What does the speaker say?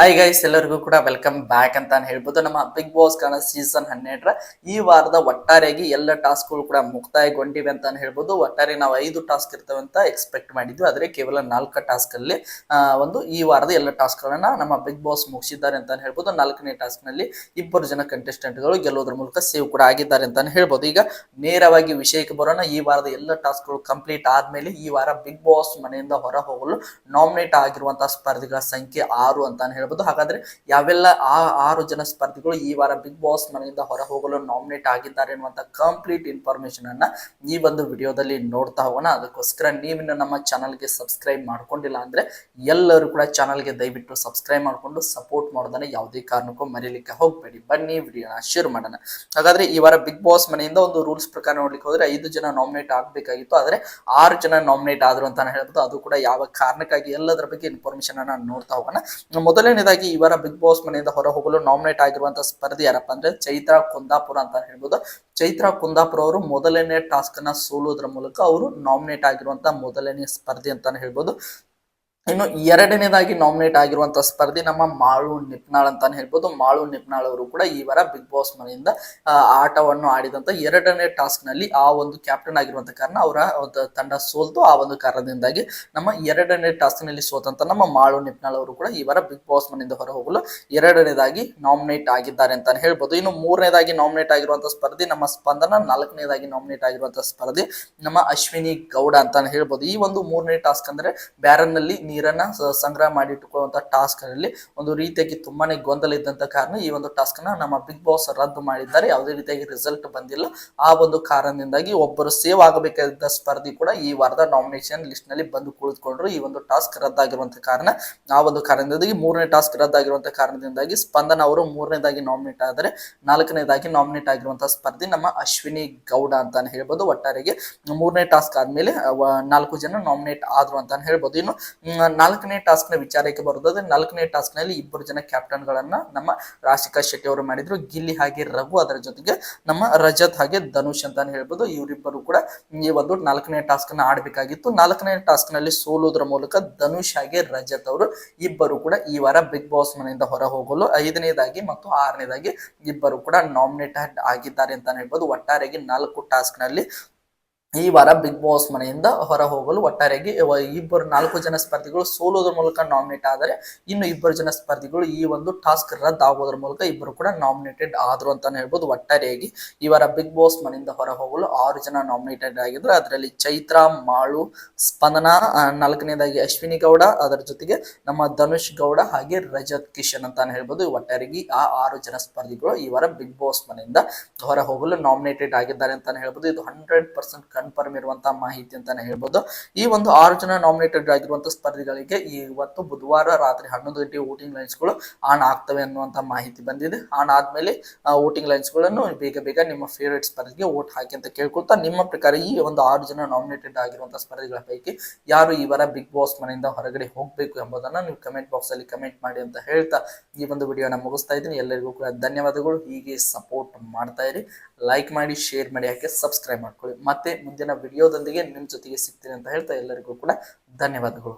Hi guys ಎಲ್ಲರಿಗೂ ಕೂಡ welcome back ಅಂತ ಹೇಳ್ಬೋದು. ನಮ್ಮ ಬಿಗ್ ಬಾಸ್ ಕನ್ನಡ ಸೀಸನ್ ಹನ್ನೆರಡರ ಈ ವಾರದ ಒಟ್ಟಾರೆಯಾಗಿ ಎಲ್ಲ ಟಾಸ್ಕ್ಗಳು ಕೂಡ ಮುಕ್ತಾಯಗೊಂಡಿವೆ ಅಂತ ಹೇಳ್ಬೋದು. ಒಟ್ಟಾರೆ ನಾವು ಐದು ಟಾಸ್ಕ್ ಇರ್ತವೆ ಅಂತ ಎಕ್ಸ್ಪೆಕ್ಟ್ ಮಾಡಿದ್ವಿ. ಆದರೆ ಕೇವಲ ನಾಲ್ಕು ಟಾಸ್ಕ್ ಅಲ್ಲಿ ಒಂದು ಈ ವಾರದ ಎಲ್ಲ ಟಾಸ್ಕ್ ಗಳನ್ನ ನಮ್ಮ ಬಿಗ್ ಬಾಸ್ ಮುಗಿಸಿದ್ದಾರೆ ಅಂತ ಹೇಳ್ಬೋದು. ನಾಲ್ಕನೇ ಟಾಸ್ಕ್ನಲ್ಲಿ ಇಬ್ಬರು ಜನ ಕಂಟೆಸ್ಟೆಂಟ್ಗಳು ಗಳು ಗೆಲ್ಲೋದ್ರ ಮೂಲಕ ಸೇವ್ ಕೂಡ ಆಗಿದ್ದಾರೆ ಅಂತ ಹೇಳ್ಬೋದು. ಈಗ ನೇರವಾಗಿ ವಿಷಯಕ್ಕೆ ಬರೋಣ. ಈ ವಾರದ ಎಲ್ಲ ಟಾಸ್ಕ್ಗಳು ಕಂಪ್ಲೀಟ್ ಆದ್ಮೇಲೆ ಈ ವಾರ ಬಿಗ್ ಬಾಸ್ ಮನೆಯಿಂದ ಹೊರ ಹೋಗಲು ನಾಮಿನೇಟ್ ಆಗಿರುವಂತಹ ಸ್ಪರ್ಧಿಗಳ ಸಂಖ್ಯೆ ಆರು ಅಂತ ಹೇಳ್ಬೋದು. ಹಾಗಾದ್ರೆ ಯಾವೆಲ್ಲ ಆ ಆರು ಜನ ಸ್ಪರ್ಧಿಗಳು ಈ ವಾರ ಬಿಗ್ ಬಾಸ್ ಮನೆಯಿಂದ ಹೊರ ಹೋಗಲು ನಾಮಿನೇಟ್ ಆಗಿದ್ದಾರೆ ಎನ್ನುವಂತ ಕಂಪ್ಲೀಟ್ ಇನ್ಫಾರ್ಮೇಶನ್ ಅನ್ನ ಈ ಒಂದು ವಿಡಿಯೋದಲ್ಲಿ ನೋಡ್ತಾ ಹೋಗೋಣ. ಅದಕ್ಕೋಸ್ಕರ ನೀವಿನ್ನು ನಮ್ಮ ಚಾನಲ್ಗೆ ಸಬ್ಸ್ಕ್ರೈಬ್ ಮಾಡ್ಕೊಂಡಿಲ್ಲ ಅಂದ್ರೆ ಎಲ್ಲರೂ ಕೂಡ ಚಾನಲ್ಗೆ ದಯವಿಟ್ಟು ಸಬ್ಸ್ಕ್ರೈಬ್ ಮಾಡ್ಕೊಂಡು ಸಪೋರ್ಟ್ ಮಾಡೋದನ್ನ ಯಾವುದೇ ಕಾರಣಕ್ಕೂ ಮರೀಲಿಕ್ಕೆ ಹೋಗ್ಬೇಡಿ. ಬನ್ನಿ ವಿಡಿಯೋನ ಶೇರ್ ಮಾಡೋಣ. ಹಾಗಾದ್ರೆ ಈ ವಾರ ಬಿಗ್ ಬಾಸ್ ಮನೆಯಿಂದ ಒಂದು ರೂಲ್ಸ್ ಪ್ರಕಾರ ನೋಡ್ಲಿಕ್ಕೆ ಹೋದ್ರೆ ಐದು ಜನ ನಾಮಿನೇಟ್ ಆಗ್ಬೇಕಾಗಿತ್ತು. ಆದ್ರೆ ಆರು ಜನ ನಾಮಿನೇಟ್ ಆದ್ರು ಅಂತ ಹೇಳ್ಬೋದು. ಅದು ಕೂಡ ಯಾವ ಕಾರಣಕ್ಕಾಗಿ ಎಲ್ಲದರ ಬಗ್ಗೆ ಇನ್ಫಾರ್ಮೇಶನ್ ಅನ್ನ ನೋಡ್ತಾ ಹೋಗೋಣ. ಮೊದಲನೇದಾಗಿ ಇವರ ವಾರ ಬಿಗ್ ಬಾಸ್ ಮನೆಯಿಂದ ಹೊರ ಹೋಗಲು ನಾಮಿನೇಟ್ ಆಗಿರುವಂತಹ ಸ್ಪರ್ಧಿ ಯಾರಪ್ಪ ಅಂದ್ರೆ ಚೈತ್ರಾ ಕುಂದಾಪುರ ಅಂತ ಹೇಳ್ಬೋದು. ಚೈತ್ರಾ ಕುಂದಾಪುರ ಅವರು ಮೊದಲನೇ ಟಾಸ್ಕ್ ಅನ್ನ ಸೋಲೋದ್ರ ಮೂಲಕ ಅವರು ನಾಮಿನೇಟ್ ಆಗಿರುವಂತಹ ಮೊದಲನೇ ಸ್ಪರ್ಧಿ ಅಂತಾನೆ ಹೇಳ್ಬೋದು. ಇನ್ನು ಎರಡನೇದಾಗಿ ನಾಮಿನೇಟ್ ಆಗಿರುವಂತಹ ಸ್ಪರ್ಧಿ ನಮ್ಮ ಮಾಳು ನಿಪ್ನಾಳ್ ಅಂತಾನೆ ಹೇಳ್ಬೋದು. ಮಾಳು ನಿಪ್ನಾಳ್ ಅವರು ಕೂಡ ಈ ವಾರ ಬಿಗ್ ಬಾಸ್ ಮನೆಯಿಂದ ಆಟವನ್ನು ಆಡಿದಂತ ಎರಡನೇ ಟಾಸ್ಕ್ನಲ್ಲಿ ಆ ಒಂದು ಕ್ಯಾಪ್ಟನ್ ಆಗಿರುವಂತ ಕಾರಣ ಅವರ ತಂಡ ಸೋಲ್ತು ಆ ಒಂದು ಕಾರಣದಿಂದಾಗಿ ನಮ್ಮ ಎರಡನೇ ಟಾಸ್ಕ್ನಲ್ಲಿ ಸೋತಂತ ನಮ್ಮ ಮಾಳು ನಿಪ್ನಾಳ್ ಅವರು ಕೂಡ ಈ ವಾರ ಬಿಗ್ ಬಾಸ್ ಮನೆಯಿಂದ ಹೊರ ಹೋಗಲು ಎರಡನೇದಾಗಿ ನಾಮಿನೇಟ್ ಆಗಿದ್ದಾರೆ ಅಂತಾನೆ ಹೇಳ್ಬೋದು. ಇನ್ನು ಮೂರನೇದಾಗಿ ನಾಮಿನೇಟ್ ಆಗಿರುವಂತಹ ಸ್ಪರ್ಧಿ ನಮ್ಮ ಸ್ಪಂದನ, ನಾಲ್ಕನೇದಾಗಿ ನಾಮಿನೇಟ್ ಆಗಿರುವಂತಹ ಸ್ಪರ್ಧಿ ನಮ್ಮ ಅಶ್ವಿನಿ ಗೌಡ ಅಂತಾನೆ ಹೇಳ್ಬೋದು. ಈ ಒಂದು ಮೂರನೇ ಟಾಸ್ಕ್ ಅಂದ್ರೆ ಬ್ಯಾರನ್ನಲ್ಲಿ ನೀರನ್ನ ಸಂಗ್ರಹ ಟಾಸ್ಕ್ ಅಲ್ಲಿ ಒಂದು ರೀತಿಯಾಗಿ ತುಂಬಾನೇ ಗೊಂದಲ ಇದ್ದಂತ ಕಾರಣ ಈ ಒಂದು ಟಾಸ್ಕ್ನ ನಮ್ಮ ಬಿಗ್ ಬಾಸ್ ರದ್ದು ಮಾಡಿದ್ದಾರೆ. ಯಾವುದೇ ರೀತಿಯಾಗಿ ರಿಸಲ್ಟ್ ಬಂದಿಲ್ಲ. ಆ ಒಂದು ಕಾರಣದಿಂದಾಗಿ ಒಬ್ಬರು ಸೇವ್ ಆಗಬೇಕಾದ ಸ್ಪರ್ಧಿ ಕೂಡ ಈ ವಾರದ ನಾಮಿನೇಷನ್ ಲಿಸ್ಟ್ನಲ್ಲಿ ಬಂದು ಕುಳಿತುಕೊಂಡ್ರು. ಈ ಒಂದು ಟಾಸ್ಕ್ ರದ್ದಾಗಿರುವಂತ ಕಾರಣ, ಆ ಒಂದು ಕಾರಣದಿಂದಾಗಿ ಮೂರನೇ ಟಾಸ್ಕ್ ರದ್ದಾಗಿರುವಂತ ಕಾರಣದಿಂದಾಗಿ ಸ್ಪಂದನ ಅವರು ಮೂರನೇದಾಗಿ ನಾಮಿನೇಟ್ ಆದರೆ ನಾಲ್ಕನೇದಾಗಿ ನಾಮಿನೇಟ್ ಆಗಿರುವಂತಹ ಸ್ಪರ್ಧಿ ನಮ್ಮ ಅಶ್ವಿನಿ ಗೌಡ ಅಂತಾನೆ ಹೇಳ್ಬೋದು. ಒಟ್ಟಾರೆಗೆ ಮೂರನೇ ಟಾಸ್ಕ್ ಆದ್ಮೇಲೆ ನಾಲ್ಕು ಜನ ನಾಮಿನೇಟ್ ಆದ್ರು ಅಂತಾನೆ ಹೇಳ್ಬೋದು. ಇನ್ನು ನಾಲ್ಕನೇ ಟಾಸ್ಕ್ನ ವಿಚಾರಕ್ಕೆ ಬರೋದಾದ್ರೆ ನಾಲ್ಕನೇ ಟಾಸ್ಕ್ನಲ್ಲಿ ಇಬ್ಬರು ಜನ ಕ್ಯಾಪ್ಟನ್ ಗಳನ್ನ ನಮ್ಮ ರಾಶಿಕಾ ಶೆಟ್ಟಿ ಅವರು ಮಾಡಿದ್ರು. ಗಿಲ್ಲಿ ಹಾಗೆ ರಘು ಅದರ ಜೊತೆಗೆ ನಮ್ಮ ರಜತ್ ಹಾಗೆ ಧನುಷ್ ಅಂತಾನೆ ಹೇಳ್ಬೋದು. ಇವರಿಬ್ಬರು ಕೂಡ ಈ ಒಂದು ನಾಲ್ಕನೇ ಟಾಸ್ಕ್ನ ಆಡ್ಬೇಕಾಗಿತ್ತು. ನಾಲ್ಕನೇ ಟಾಸ್ಕ್ನಲ್ಲಿ ಸೋಲುವುದರ ಮೂಲಕ ಧನುಷ್ ಹಾಗೆ ರಜತ್ ಅವರು ಇಬ್ಬರು ಕೂಡ ಈ ವಾರ ಬಿಗ್ ಬಾಸ್ ಮನೆಯಿಂದ ಹೊರ ಹೋಗಲು ಐದನೇದಾಗಿ ಮತ್ತು ಆರನೇದಾಗಿ ಇಬ್ಬರು ಕೂಡ ನಾಮಿನೇಟ್ ಆಗಿದ್ದಾರೆ ಅಂತಾನೆ ಹೇಳ್ಬೋದು. ಒಟ್ಟಾರೆಗೆ ನಾಲ್ಕು ಟಾಸ್ಕ್ನಲ್ಲಿ ಈ ವಾರ ಬಿಗ್ ಬಾಸ್ ಮನೆಯಿಂದ ಹೊರ ಹೋಗಲು ಒಟ್ಟಾರೆಯಾಗಿ ಇಬ್ಬರು ನಾಲ್ಕು ಜನ ಸ್ಪರ್ಧಿಗಳು ಸೋಲೋದ್ರ ಮೂಲಕ ನಾಮಿನೇಟ್ ಆದರೆ, ಇನ್ನು ಇಬ್ಬರು ಜನ ಸ್ಪರ್ಧಿಗಳು ಈ ಒಂದು ಟಾಸ್ಕ್ ರದ್ದಾಗೋದ್ರ ಮೂಲಕ ಇಬ್ಬರು ಕೂಡ ನಾಮಿನೇಟೆಡ್ ಆದ್ರು ಅಂತಾನೆ ಹೇಳ್ಬೋದು. ಒಟ್ಟಾರೆಯಾಗಿ ಈ ವಾರ ಬಿಗ್ ಬಾಸ್ ಮನೆಯಿಂದ ಹೊರ ಹೋಗಲು ಆರು ಜನ ನಾಮಿನೇಟೆಡ್ ಆಗಿದ್ರು. ಅದರಲ್ಲಿ ಚೈತ್ರ, ಮಾಳು, ಸ್ಪಂದನ ನಾಲ್ಕನೇದಾಗಿ ಅಶ್ವಿನಿ ಗೌಡ, ಅದರ ಜೊತೆಗೆ ನಮ್ಮ ಧನುಷ್ ಗೌಡ ಹಾಗೆ ರಜತ್ ಕಿಶನ್ ಅಂತಾನೆ ಹೇಳ್ಬೋದು. ಒಟ್ಟಾರೆಯಾಗಿ ಆ ಆರು ಜನ ಸ್ಪರ್ಧಿಗಳು ಈ ವಾರ ಬಿಗ್ ಬಾಸ್ ಮನೆಯಿಂದ ಹೊರ ಹೋಗಲು ನಾಮಿನೇಟೆಡ್ ಆಗಿದ್ದಾರೆ ಅಂತಾನೆ ಹೇಳ್ಬೋದು. ಇದು ಹಂಡ್ರೆಡ್ ಪರ್ಸೆಂಟ್ ಕನ್ಫರ್ಮ್ ಇರುವಂತಹ ಮಾಹಿತಿ ಅಂತಾನೆ ಹೇಳ್ಬೋದು. ಈ ಒಂದು ಆರು ಜನ ನಾಮಿನೇಟೆಡ್ ಆಗಿರುವಂತಹ ಸ್ಪರ್ಧಿಗಳಿಗೆ ಇವತ್ತು ಬುಧವಾರ ರಾತ್ರಿ ಹನ್ನೊಂದು ಗಂಟೆ ವೋಟಿಂಗ್ ಲೈನ್ಸ್ಗಳು ಆನ್ ಆಗ್ತವೆ ಅನ್ನುವಂತಹ ಮಾಹಿತಿ ಬಂದಿದೆ. ಆನ್ ಆದ್ಮೇಲೆ ವೋಟಿಂಗ್ ಲೈನ್ಸ್ಗಳನ್ನು ಬೇಗ ಬೇಗ ನಿಮ್ಮ ಫೇವರೇಟ್ ಸ್ಪರ್ಧಿಗೆ ವೋಟ್ ಹಾಕಿ ಅಂತ ಕೇಳ್ಕೊಳ್ತಾ ನಿಮ್ಮ ಪ್ರಕಾರ ಈ ಒಂದು ಆರು ಜನ ನಾಮಿನೇಟೆಡ್ ಆಗಿರುವಂತಹ ಸ್ಪರ್ಧಿಗಳ ಪೈಕಿ ಯಾರು ಈ ವಾರ ಬಿಗ್ ಬಾಸ್ ಮನೆಯಿಂದ ಹೊರಗಡೆ ಹೋಗ್ಬೇಕು ಎಂಬುದನ್ನ ನೀವು ಕಮೆಂಟ್ ಬಾಕ್ಸ್ ಅಲ್ಲಿ ಕಮೆಂಟ್ ಮಾಡಿ ಅಂತ ಹೇಳ್ತಾ ಈ ಒಂದು ವಿಡಿಯೋನ ಮುಗಿಸ್ತಾ ಇದ್ದೀನಿ. ಎಲ್ಲರಿಗೂ ಕೂಡ ಧನ್ಯವಾದಗಳು. ಹೀಗೆ ಸಪೋರ್ಟ್ ಮಾಡ್ತಾ ಇರಿ. ಲೈಕ್ ಮಾಡಿ ಶೇರ್ ಮಾಡಿ, ಹಾಗೆ ಸಬ್ಸ್ಕ್ರೈಬ್ ಮಾಡ್ಕೊಳ್ಳಿ. ಮತ್ತೆ ಮುಂದಿನ ವಿಡಿಯೋದೊಂದಿಗೆ ನಿಮ್ಮ ಜೊತೆಗೆ ಸಿಗ್ತೀನಿ ಅಂತ ಹೇಳ್ತಾ ಎಲ್ಲರಿಗೂ ಕೂಡ ಧನ್ಯವಾದಗಳು.